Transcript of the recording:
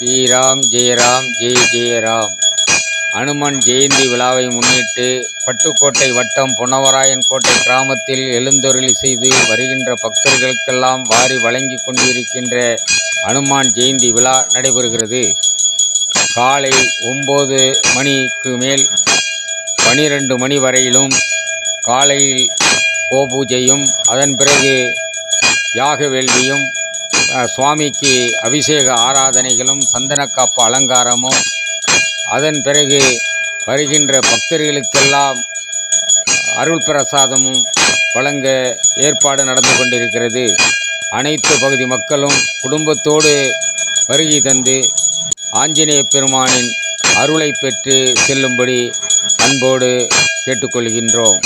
ஸ்ரீராம் ஜெயராம் ஜெய் ஜெயராம். அனுமன் ஜெயந்தி விழாவை முன்னிட்டு பட்டுக்கோட்டை வட்டம் பொன்னவராயன் கோட்டை கிராமத்தில் எழுந்தொருளி செய்து வருகின்ற பக்தர்களுக்கெல்லாம் வாரி வழங்கி கொண்டிருக்கின்ற அனுமான் ஜெயந்தி விழா நடைபெறுகிறது. காலை ஒம்பது மணிக்கு மேல் பனிரெண்டு மணி வரையிலும் காலையில் கோபூஜையும் அதன் பிறகு யாக வேள்வியும் சுவாமிக்கு அபிஷேக ஆராதனைகளும் சந்தனக்காப்பு அலங்காரமும் அதன் பிறகு வருகின்ற பக்தர்களுக்கெல்லாம் அருள் பிரசாதமும் வழங்க ஏற்பாடு நடந்து கொண்டிருக்கிறது. அனைத்து பகுதி மக்களும் குடும்பத்தோடு வருகை தந்து ஆஞ்சநேய பெருமானின் அருளை பெற்று செல்லும்படி அன்போடு கேட்டுக்கொள்கின்றோம்.